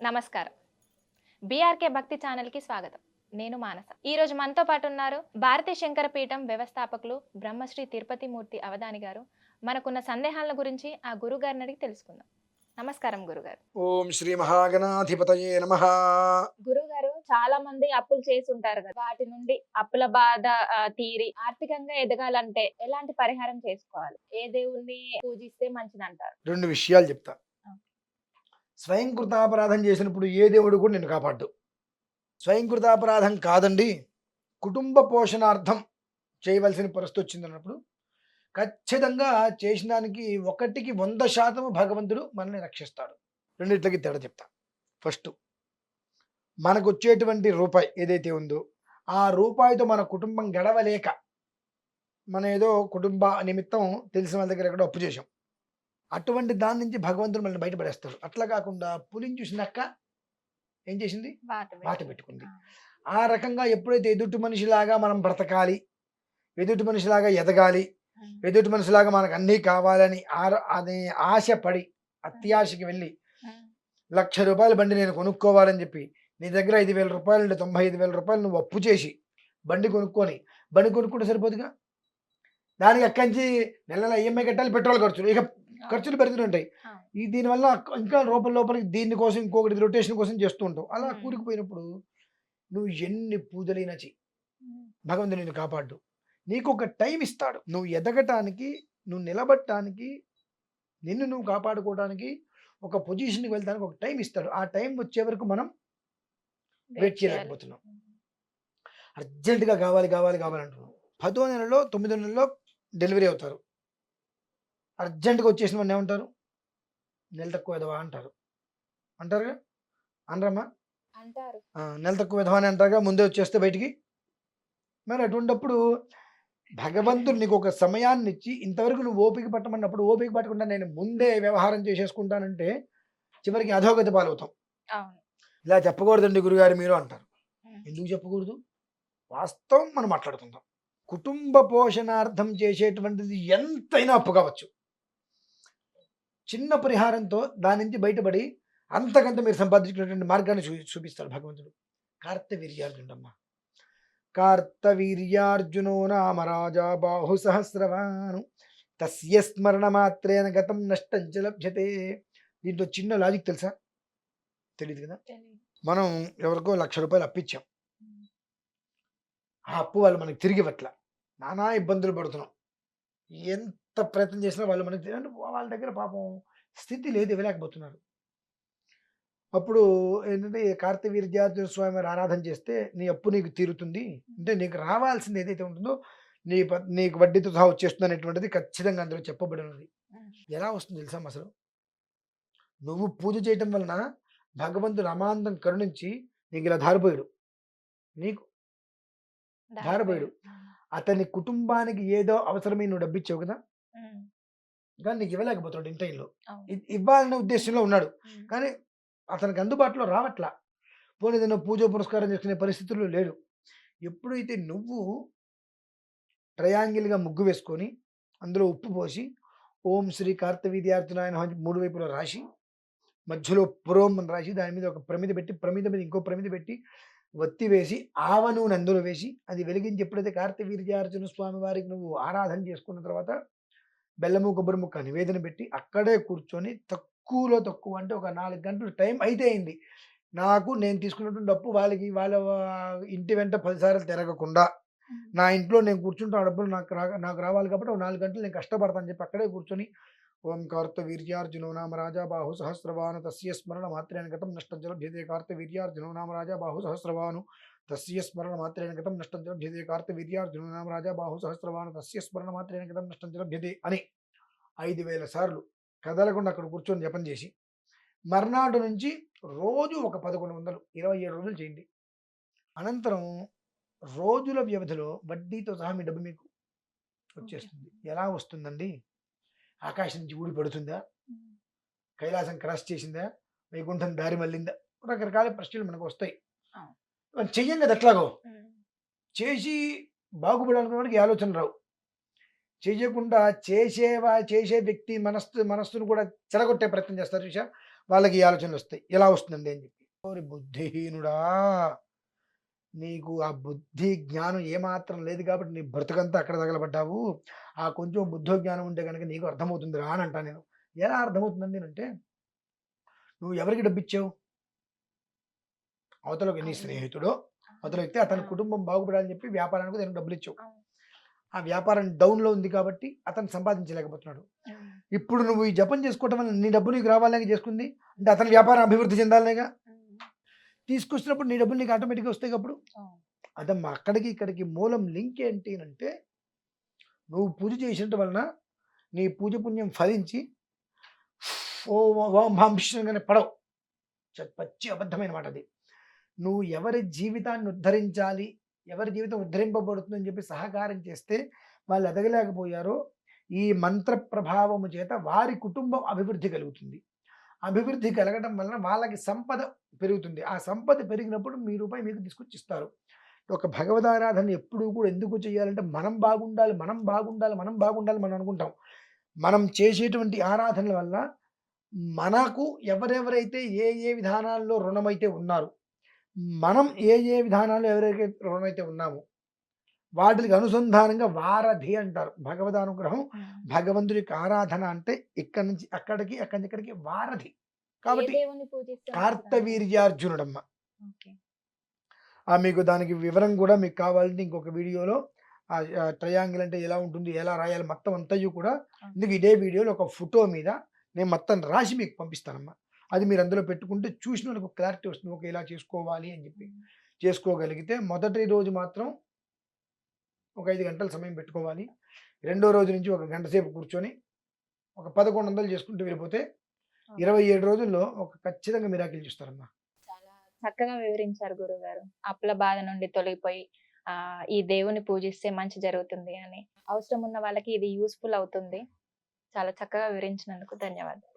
నమస్కారం. బీఆర్కే భక్తి ఛానల్కి స్వాగతం. నేను మానస. ఈ రోజు మనతో పాటు ఉన్నారు భారతీ శంకర పీఠం వ్యవస్థాపకులు బ్రహ్మశ్రీ తిరుపతి మూర్తి అవధాని గారు. మనకున్న సందేహాల గురించి ఆ గురువు గారిని అడిగి తెలుసుకుందాం. నమస్కారం గురుగారు. ఓం శ్రీ మహాగణాధిపతయే నమ. గురువు గారు చాలా మంది అప్పులు చేసి ఉంటారు కదా. వాటి నుండి అప్పుల బాధ తీరి ఆర్థికంగా ఎదగాలంటే ఎలాంటి పరిహారం చేసుకోవాలి? ఏ దేవుణ్ణి పూజిస్తే మంచిది అంటారు రెండు విషయాలు చెప్తా. ఆ. అపరాధం చేసినప్పుడు ఏ దేవుడు కూడా నిన్ను కాపాడు స్వయంకృతాపరాధం కాదండి. కుటుంబ పోషణార్థం చేయవలసిన పరిస్థితి వచ్చిందన్నప్పుడు ఖచ్చితంగా చేసిన దానికి ఒకటికి వంద శాతం భగవంతుడు మనల్ని రక్షిస్తాడు. రెండిట్లకి తేడా చెప్తా. ఫస్ట్ మనకు వచ్చేటువంటి రూపాయి ఏదైతే ఉందో ఆ రూపాయితో మన కుటుంబం గడవలేక మన ఏదో కుటుంబ నిమిత్తం తెలిసిన వాళ్ళ దగ్గర ఎక్కడో అప్పు చేసాం అటువంటి దాని నుంచి భగవంతుడు మనల్ని బయటపడేస్తాడు. అట్లా కాకుండా పులిని చూసినాక ఏం చేసింది? వాత పెట్టుకుంది. ఆ. రకంగా ఎప్పుడైతే ఎదుటి మనిషిలాగా మనం బ్రతకాలి ఎదుటి మనిషిలాగా ఎదగాలి ఎదుటి మనిషిలాగా మనకు అన్నీ కావాలని అనే ఆశపడి అత్యాశకి వెళ్ళి లక్ష రూపాయల బండి నేను కొనుక్కోవాలని చెప్పి నీ దగ్గర ఐదు వేల రూపాయలు ఉంటే తొంభై ఐదు వేల రూపాయలు నువ్వు అప్పు చేసి బండి కొనుక్కొని బండి కొనుక్కుంటే సరిపోదుగా? దానికి అక్కడి నెల నెల ఈఎంఐ కట్టాలి పెట్రోల్ ఖర్చులు. ఇక ఖర్చులు ఆ. ఈ దీనివల్ల ఇంకా లోపల లోపలికి దీనికోసం ఇంకొకటి రొటేషన్ కోసం చేస్తూ ఉంటావు. అలా. కూరుకుపోయినప్పుడు నువ్వు ఎన్ని పూజలైనా చెయ్యి. భగవంతుడు నిన్ను కాపాడు. నీకు ఒక టైం ఇస్తాడు. నువ్వు ఎదగటానికి నువ్వు నిలబడటానికి నిన్ను నువ్వు కాపాడుకోవడానికి ఒక పొజిషన్కి వెళ్తానికి ఒక టైం ఇస్తాడు. ఆ టైం వచ్చే వరకు మనం వెయిట్ చేయలేకపోతున్నాం. అర్జెంటుగా కావాలి కావాలి కావాలంటున్నాం పదో నెలలో తొమ్మిదో నెలలో డెలివరీ అవుతారు. అర్జెంటుగా వచ్చేసిన వాడిని ఏమంటారు? నెల తక్కువ ఎదవా అంటారు. అంటారుగా? అనరమ్మా? అంటారు. నెల తక్కువ విధవా అని అంటారుగా ముందే వచ్చేస్తే బయటికి? మరి అటువంటిప్పుడు భగవంతుడు నీకు ఒక సమయాన్ని ఇచ్చి ఇంతవరకు నువ్వు ఓపిక పట్టమన్నప్పుడు ఓపిక పట్టకుండా నేను ముందే వ్యవహారం చేసేసుకుంటానంటే చివరికి అధోగతి పాలవుతాం. ఇలా చెప్పకూడదండి గురుగారు మీరు అంటారు. ఎందుకు చెప్పకూడదు? వాస్తవం మనం మాట్లాడుకుందాం. కుటుంబ పోషణార్థం చేసేటువంటిది ఎంతైనా అప్పు కావచ్చు. చిన్న పరిహారంతో దాని నుంచి బయటపడి అంతకంత మీరు సంపాదించుకునేటువంటి మార్గాన్ని చూ చూపిస్తాడు భగవంతుడు. కార్తవీర్యార్జునుడమ్మ. కార్తవీర్యార్జునో నామ రాజా బాహు సహస్రవాను. తస్య స్మరణ మాత్రేన గతం నష్టం లభ్యతే. దీంట్లో చిన్న లాజిక్ తెలుసా? తెలియదు కదా. మనం ఎవరికో లక్ష రూపాయలు అప్పిచ్చాం. ఆ అప్పు వాళ్ళు మనకి తిరిగి ఇవ్వట్ల. నానా ఇబ్బందులు పడుతున్నాం. ఎంత ప్రయత్నం చేసినా వాళ్ళు మనకి అంటే వాళ్ళ దగ్గర పాపం స్థితి లేదు ఇవ్వలేకపోతున్నారు. అప్పుడు ఏంటంటే కార్తవీర్యార్జున స్వామి వారి ఆరాధన చేస్తే నీ అప్పు నీకు తీరుతుంది. అంటే నీకు రావాల్సింది ఏదైతే ఉంటుందో నీ ప- నీకు వడ్డీతో సహా వచ్చేస్తుంది అనేటువంటిది ఖచ్చితంగా అందులో చెప్పబడి ఉన్నది. ఉమ్. ఎలా వస్తుంది తెలుసా అసలు? నువ్వు పూజ చేయటం వలన భగవంతుడు అమాంతం కరుణించి నీకు ఇలా ధారిపోయాడు. నీకు ధారపోయాడు. అతని కుటుంబానికి ఏదో అవసరమై నువ్వు డబ్బిచ్చావు కదా. కానీ నీకు ఇవ్వలేకపోతున్నాడు ఇన్ టైంలో ఇవ్వాలనే ఉద్దేశంలో ఉన్నాడు. కానీ అతనికి అందుబాటులో రావట్లా. పోనీ ఏదైనా పూజ పురస్కారం చేసుకునే పరిస్థితుల్లో లేడు. ఎప్పుడైతే నువ్వు ట్రయాంగిల్గా ముగ్గు వేసుకొని అందులో ఉప్పు పోసి ఓం శ్రీ కార్తవీర్యార్థునాయన మూడు వైపులో రాసి మధ్యలో పురోం అని రాసి దాని మీద ఒక ప్రమిద పెట్టి ప్రమిద మీద ఇంకో ప్రమిద పెట్టి ఒత్తి వేసి ఆవ నూనె అందులో వేసి అది వెలిగించి ఎప్పుడైతే కార్తవీర్యార్జున స్వామి వారికి నువ్వు ఆరాధన చేసుకున్న తర్వాత బెల్లము కొబ్బరి ముక్క నివేదన పెట్టి అక్కడే కూర్చొని తక్కువలో తక్కువ అంటే ఒక నాలుగు గంటలు టైం అయితే అయింది నాకు నేను తీసుకున్నటువంటి డబ్బు వాళ్ళకి వాళ్ళ ఇంటి వెంట పదిసార్లు తిరగకుండా. నా ఇంట్లో నేను కూర్చుంటే ఆ డబ్బులు నాకు రా నాకు రావాలి కాబట్టి ఒక నాలుగు గంటలు నేను కష్టపడతాను చెప్పి అక్కడే కూర్చొని ఓం కార్త వీర్యార్జునో నామ రాజా బాహు సహస్రవాను తస్య స్మరణ మాత్రేణ గతం నష్టం భేదే కార్త వీర్యార్జునో నామ రాజా బాహు సహస్రవాను తస్య స్మరణ మాత్రేణ గతం నష్టం చల భేదే కార్త వీర్యార్జునో నామ రాజా బాహు సహస్రవాను తస్య స్మరణ మాత్రేణ గతం నష్టం భేదే అని ఐదు వేల సార్లు కదలకుండా అక్కడ కూర్చొని జపం చేసి మర్నాడు నుంచి రోజు ఒక పదకొండు వందలు ఇరవై ఏడు రోజులు చేయండి. అనంతరం రోజుల వ్యవధిలో వడ్డీతో సహా మీ డబ్బు మీకు వచ్చేస్తుంది. ఎలా వస్తుందండి? ఆకాశం నుంచి ఊడి పడుతుందా. కైలాసం క్రాస్ చేసిందా? వైకుంఠం దారి మళ్ళిందా? రకరకాల ప్రశ్నలు మనకు వస్తాయి. మనం చెయ్యం కదా ఎట్లాగో. చేసి బాగుపడాలనుకున్నవాడికి ఈ ఆలోచన రావు. చేయకుండా చేసేవా చేసే వ్యక్తి మనస్సు మనస్సును కూడా చెడగొట్టే ప్రయత్నం చేస్తారు చూసా వాళ్ళకి ఈ ఆలోచనలు వస్తాయి. ఎలా వస్తుందండి అని చెప్పి. ఓరి బుద్ధిహీనుడా! నీకు ఆ బుద్ధి జ్ఞానం ఏమాత్రం లేదు కాబట్టి నీ బ్రతుకంతా అక్కడ తగలబడ్డావు. ఆ కొంచెం బుద్ధో జ్ఞానం ఉంటే కనుక నీకు అర్థమవుతుంది రా అని అంటా నేను. ఎలా అర్థమవుతుందండి అంటే నువ్వు ఎవరికి డబ్బు ఇచ్చావు అవతలకి నీ స్నేహితుడో అవతల వ్యక్తి అతని కుటుంబం బాగుపడాలని చెప్పి వ్యాపారానికి నేను డబ్బులు ఇచ్చావు. ఆ వ్యాపారం డౌన్లో ఉంది కాబట్టి అతను సంపాదించలేకపోతున్నాడు. ఇప్పుడు నువ్వు ఈ జపం చేసుకోవటం వల్ల నీ డబ్బు నీకు రావాలని చేసుకుంది అంటే అతని వ్యాపారం అభివృద్ధి చెందాలిగా తీసుకొచ్చినప్పుడు నీ డబ్బులు నీకు ఆటోమేటిక్గా వస్తాయి అప్పుడు అదమ్మా అక్కడికి ఇక్కడికి మూలం లింక్ ఏంటి అంటే నువ్వు పూజ చేసినట్టు వలన నీ పూజ పుణ్యం ఫలించి ఓ భాంషంగానే పడవు. పచ్చి అబద్ధమైన మాట అది నువ్వు ఎవరి జీవితాన్ని ఉద్ధరించాలి ఎవరి జీవితం ఉద్ధరింపబడుతుందని చెప్పి సహకారం చేస్తే వాళ్ళు ఎదగలేకపోయారో ఈ మంత్ర ప్రభావము చేత వారి కుటుంబం అభివృద్ధి కలుగుతుంది. అభివృద్ధి కలగడం వలన వాళ్ళకి సంపద పెరుగుతుంది. ఆ సంపద పెరిగినప్పుడు మీ రూపాయి మీకు తీసుకొచ్చిస్తారు ఒక భగవదారాధన ఎప్పుడూ కూడా ఎందుకు చేయాలంటే మనం బాగుండాలి మనం బాగుండాలి మనం బాగుండాలి మనం అనుకుంటాం. మనం చేసేటువంటి ఆరాధనల వల్ల మనకు ఎవరెవరైతే ఏ ఏ విధానాల్లో రుణమైతే ఉన్నారు మనం ఏ ఏ విధానాల్లో ఎవరైతే రుణమైతే ఉన్నామో వాటికి అనుసంధానంగా వారధి అంటారు. భగవదానుగ్రహం భగవంతుడి యొక్క ఆరాధన అంటే ఇక్కడి నుంచి అక్కడికి అక్కడి నుంచి ఇక్కడికి వారధి. కాబట్టి కార్తవీర్యార్జునుడమ్మ. మీకు దానికి వివరం కూడా మీకు కావాలంటే ఇంకొక వీడియోలో ఆ ట్రయాంగిల్ అంటే ఎలా ఉంటుంది ఎలా రాయాలి మొత్తం అంతయు కూడా ఇందుకు ఇదే వీడియోలో ఒక ఫోటో మీద నేను మొత్తం రాసి మీకు పంపిస్తానమ్మా. అది మీరు అందులో పెట్టుకుంటే చూసిన వాళ్ళకి క్లారిటీ వస్తుంది. ఓకే ఇలా చేసుకోవాలి అని చెప్పి. చేసుకోగలిగితే మొదటి రోజు మాత్రం ఒక ఐదు గంటల సమయం పెట్టుకోవాలి. రెండో రోజు నుంచి ఒక గంట సేపు కూర్చొని ఒక పదకొండు వందలు చేసుకుంటూ వెళ్ళిపోతే ఇరవై ఏడు రోజుల్లో ఒక ఖచ్చితంగా మిరాకిల్ చూస్తారమ్మా. చాలా చక్కగా వివరించారు గురుగారు. అప్పుల బాధ నుండి తొలగిపోయి ఆ ఈ దేవుని పూజిస్తే మంచి జరుగుతుంది అని. అవసరం ఉన్న వాళ్ళకి ఇది యూస్ఫుల్ అవుతుంది. చాలా చక్కగా వివరించినందుకు ధన్యవాదాలు.